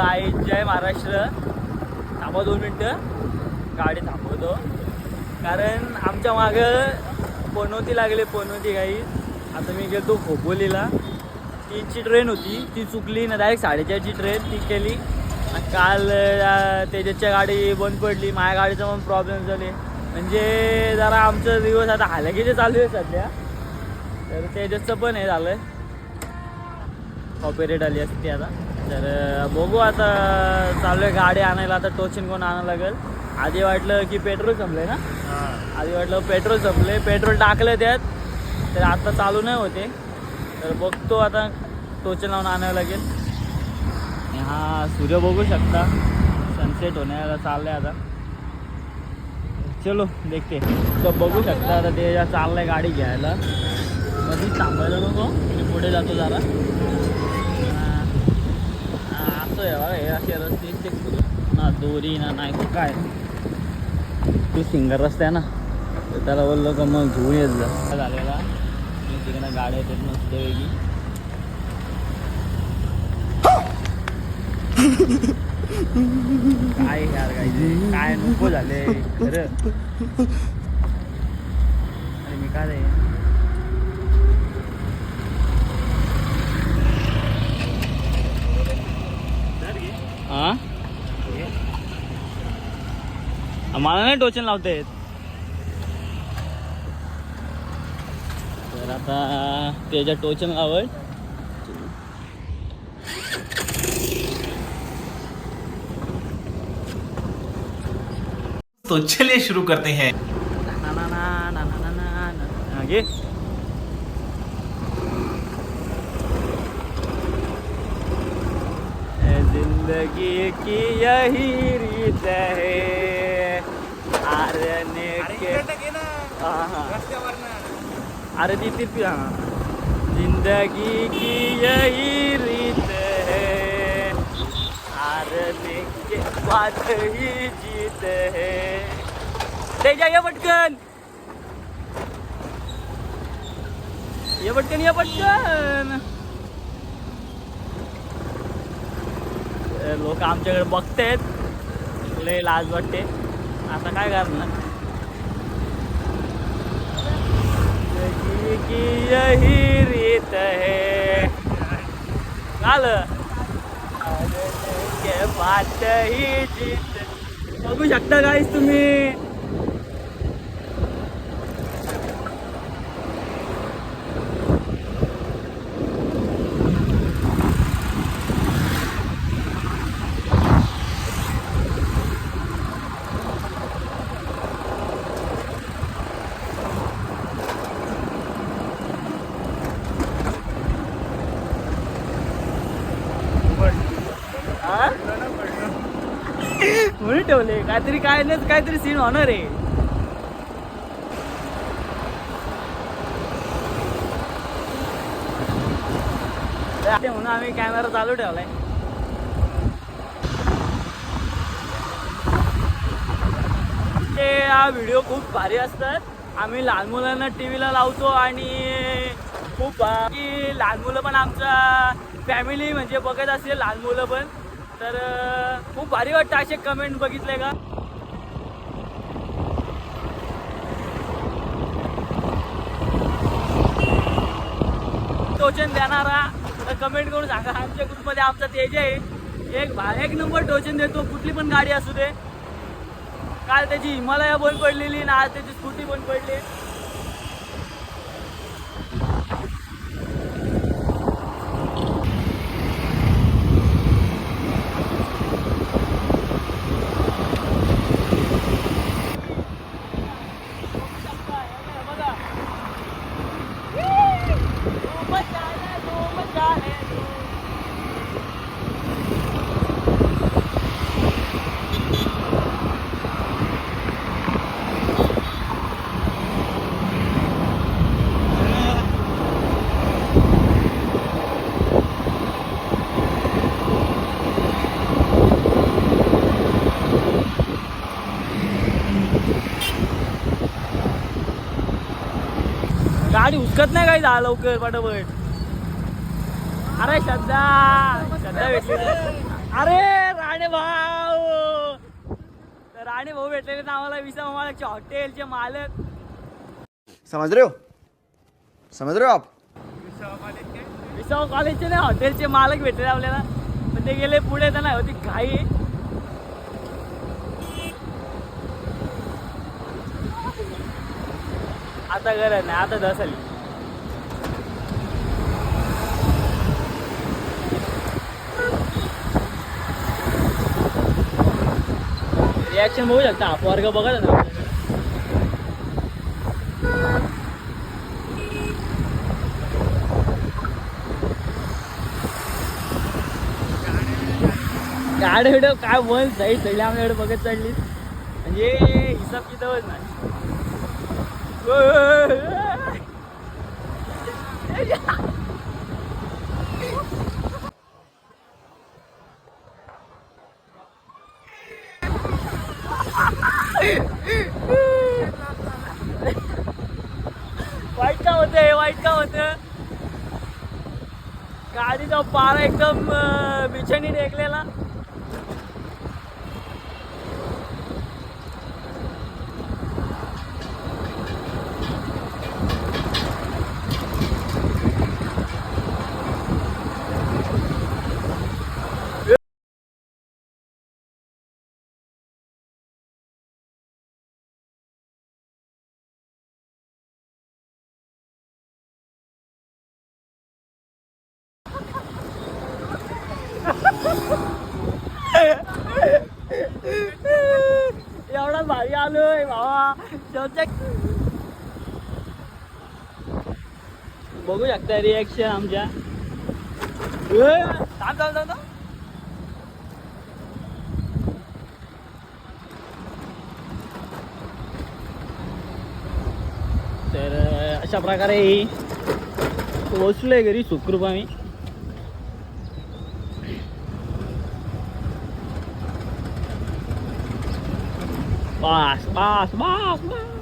आहे. जय महाराष्ट्र. थांबा दोन मिनटं. गाडी थांबवतो. कारण आमच्या मागं पनोती लागले पनोती काही आता मी गेलो खोपोलीला. तीनची ट्रेन होती. ती चुकली ना डायरेक्ट साडेचारची ट्रेन ती केली. आणि काल त्याच्याच्या गाडी बंद पडली. माझ्या गाडीचा पण प्रॉब्लेम झाले. म्हणजे जरा आमचं दिवस आता हालाकीचे चालू आहे सध्या. तर त्याच्याचं पण हे झालं ऑपरेट आली असते आता. तर बघू आता चालू आहे गाडी आणायला. आता टोचन कोण आणायला लागेल? आधी वाटलं की पेट्रोल संपलंय ना? आधी वाटलं पेट्रोल संपले पेट्रोल टाकलं त्यात. तर आता चालू नाही होते. तर बघतो आता टोचन लावून आणावं लागेल. हा सूर्य बघू शकता. सनसेट होण्याला चाललंय आता. चलो देखते. तर बघू शकता आता ते या चाललंय गाडी घ्यायला. मध्येच थांबायला नको. मी पुढे जातो जरा. असं आहे हे असे रस्ते चेक करू. ना दोरी ना नाही काय? तू सिंगर रस्ता आहे ना तर त्याला बोललो का मग घेऊन येत जा. झालेला. मी तिकडे गाड्या येतात मस्त वेगळी काय यार काय काय नको झाले खरं. अरे मी काय आम्हाला नहीं टोचन लाते येत टोचन लावत। तो चलिए शुरू करते हैं। आगे। ज़िंदगी की यही रीत है। अरे ती ती ती- हा. जिंदगी की यही रीत है। हारने के बाद ही जीत है। तेजा ये पटकन. ये पटकन ये पटकन. लोक आमच्याकडे बघतायत. लय लाज वाटते. आता काय करणार? जिंदगी की यही रीत है। झालं? के बात ही जीत। बघू शकता गाईस तुम्ही हा? म्हणून ठेवले. काहीतरी काय नाही काहीतरी सीन होणार आहे. म्हणून आम्ही कॅमेरा चालू ठेवलाय. ते हा व्हिडिओ खूप भारी असतात. आम्ही लहान मुलांना टी व्हीला लावतो आणि खूप की लहान मुलं पण आमच्या फॅमिली म्हणजे बघत असेल लहान मुलं पण. तर खूप भारी वाटतं असे कमेंट बघितले का? टोचन देणारा तर कमेंट करून सांगा. आमच्या ग्रुपमध्ये आमचा तेज आहे. एक भा एक नंबर टोचन देतो. कुठली पण गाडी असू दे. काल त्याची हिमालया बंद पडलेली ना आज त्याची स्कूटी बंद पडली. गाडी उचकत नाही काही झालं लवकर पटापट. अरे श्रद्धा श्रद्धा भेटली अरे राणे भाऊ. राणे भाऊ भेटलेले तर आम्हाला विसा मालकचे हॉटेलचे मालक. समझ रहे हो? समझ रहे हो आप? विसाव कॉलेजचे नाही हॉटेलचे मालक भेटले आपल्याला. पण ते गेले पुढे तर नाही होती घाई. आता गरज नाही आता दस आली रिॲक्शन बघू शकता हा वर्ग बघत ना गाडी व्हिडिओ काय वन जाईल चढली आमच्याकडे बघत चढली म्हणजे हिसाब किताबच नाही. वाईट का होते वाईट का होतं गाडीचा पारा एकदम अं, बिछानी टेकलेला एवढा भारी आलोय भावा बघू शकता रिॲक्शन आमच्या थांब थांब थांब तर अशा प्रकारे पोचलोय घरी सुखरूप आम्ही Pak, pak.